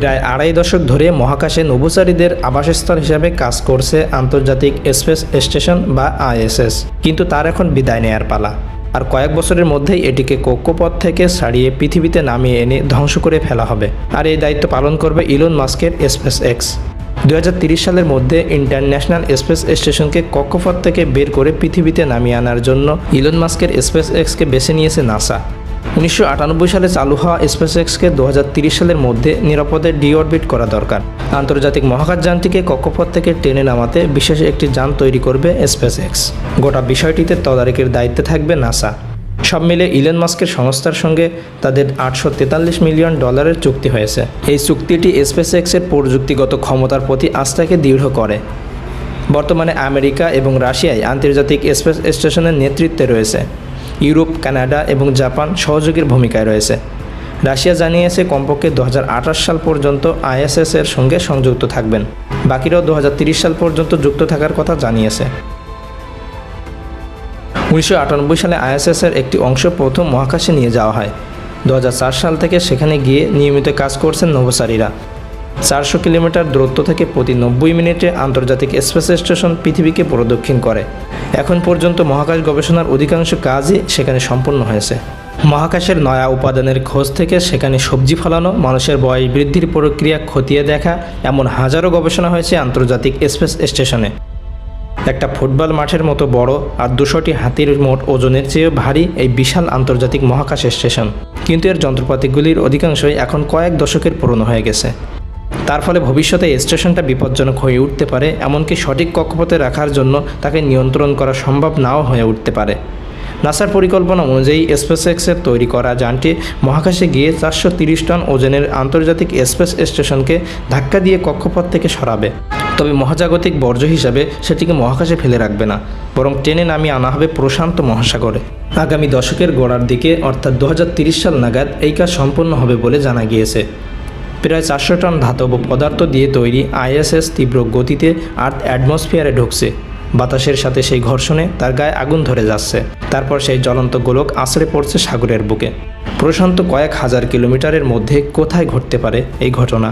প্রায় আড়াই দশক ধরে মহাকাশে নভোচারীদের আবাসস্থল হিসাবে কাজ করছে আন্তর্জাতিক স্পেস স্টেশন বা আইএসএস। কিন্তু তার এখন বিদায় নেয়ার পালা। আর কয়েক বছরের মধ্যেই এটিকে কক্ষপথ থেকে ছাড়িয়ে পৃথিবীতে নামিয়ে এনে ধ্বংস করে ফেলা হবে। আর এই দায়িত্ব পালন করবে ইলন মাস্কের স্পেস এক্স দু সালের মধ্যে ইন্টারন্যাশনাল স্পেস স্টেশনকে কক্ষপথ থেকে বের করে পৃথিবীতে নামিয়ে আনার জন্য ইলন মাস্কের স্পেস এক্সকে বেছে নিয়েছে নাসা। উনিশশো আটানব্বই সালে চালু হওয়া স্পেস এক্সকে দু সালের মধ্যে নিরাপদে ডিঅরবিট করা দরকার। আন্তর্জাতিক মহাকাশযানটিকে কক্ষপথ থেকে টেনে নামাতে বিশেষ একটি যান তৈরি করবে স্পেস এক্স গোটা বিষয়টিতে তদারকির দায়িত্বে থাকবে নাসা সব মিলে ইলন মাস্কের সংস্থার সঙ্গে তাদের আটশো তেতাল্লিশ মিলিয়ন ডলারের চুক্তি হয়েছে। এই চুক্তিটি স্পেস এক্সের প্রযুক্তিগত ক্ষমতার প্রতি আস্থাকে দৃঢ় করে। বর্তমানে আমেরিকা এবং রাশিয়ায় আন্তর্জাতিক স্পেস স্টেশনের নেতৃত্বে রয়েছে। ইউরোপ, কানাডা এবং জাপান সহযোগীর ভূমিকায় রয়েছে। রাশিয়া জানিয়েছে কমপক্ষে দু হাজার আঠাশ সাল পর্যন্ত আইএসএস এর সঙ্গে সংযুক্ত থাকবেন। বাকিরাও দু সাল পর্যন্ত যুক্ত থাকার কথা জানিয়েছে। উনিশশো আটানব্বই সালে আইএসএস এর একটি অংশ প্রথম মহাকাশে নিয়ে যাওয়া হয়। দু হাজার চার সাল থেকে সেখানে গিয়ে নিয়মিত কাজ করছেন নভোচারীরা। চারশো কিলোমিটার দূরত্ব থেকে প্রতি নব্বই মিনিটে আন্তর্জাতিক স্পেস স্টেশন পৃথিবীকে প্রদক্ষিণ করে। এখন পর্যন্ত মহাকাশ গবেষণার অধিকাংশ কাজই সেখানে সম্পন্ন হয়েছে। মহাকাশের নয়া উপাদানের খোঁজ থেকে সেখানে সবজি ফলানো, মানুষের বয়স বৃদ্ধির প্রক্রিয়া খতিয়ে দেখা, এমন হাজারো গবেষণা হয়েছে আন্তর্জাতিক স্পেস স্টেশনে। একটা ফুটবল মাঠের মতো বড় আর দুশোটি হাতির মোট ওজনের চেয়েও ভারী এই বিশাল আন্তর্জাতিক মহাকাশ স্টেশন। কিন্তু এর যন্ত্রপাতিগুলির অধিকাংশই এখন কয়েক দশকের পুরনো হয়ে গেছে। তার ফলে ভবিষ্যতে স্টেশনটা বিপজ্জনক হয়ে উঠতে পারে, এমনকি সঠিক কক্ষপথে রাখার জন্য তাকে নিয়ন্ত্রণ করা সম্ভব নাও হয়ে উঠতে পারে। নাসার পরিকল্পনা অনুযায়ী স্পেস এক্সের তৈরি করা যানটি মহাকাশে গিয়ে চারশো টন ওজনের আন্তর্জাতিক স্পেস স্টেশনকে ধাক্কা দিয়ে কক্ষপথ থেকে সরাবে। তবে মহাজাগতিক বর্জ্য হিসাবে সেটিকে মহাকাশে ফেলে রাখবে না, বরং টেনে নামিয়ে আনা হবে প্রশান্ত মহাসাগরে। আগামী দশকের গোড়ার দিকে, অর্থাৎ দু সাল নাগাদ, এই কাজ সম্পন্ন হবে বলে জানা গিয়েছে। প্রায় চারশো টন ধাতব পদার্থ দিয়ে তৈরি আইএসএস তীব্র গতিতে আর্থ অ্যাটমসফিয়ারে ঢুকছে। বাতাসের সাথে সেই ঘর্ষণে তার গায়ে আগুন ধরে যাচ্ছে। তারপর সেই জ্বলন্ত গোলক আছড়ে পড়ছে সাগরের বুকে। প্রশান্ত কয়েক হাজার কিলোমিটারের মধ্যে কোথায় ঘটতে পারে এই ঘটনা?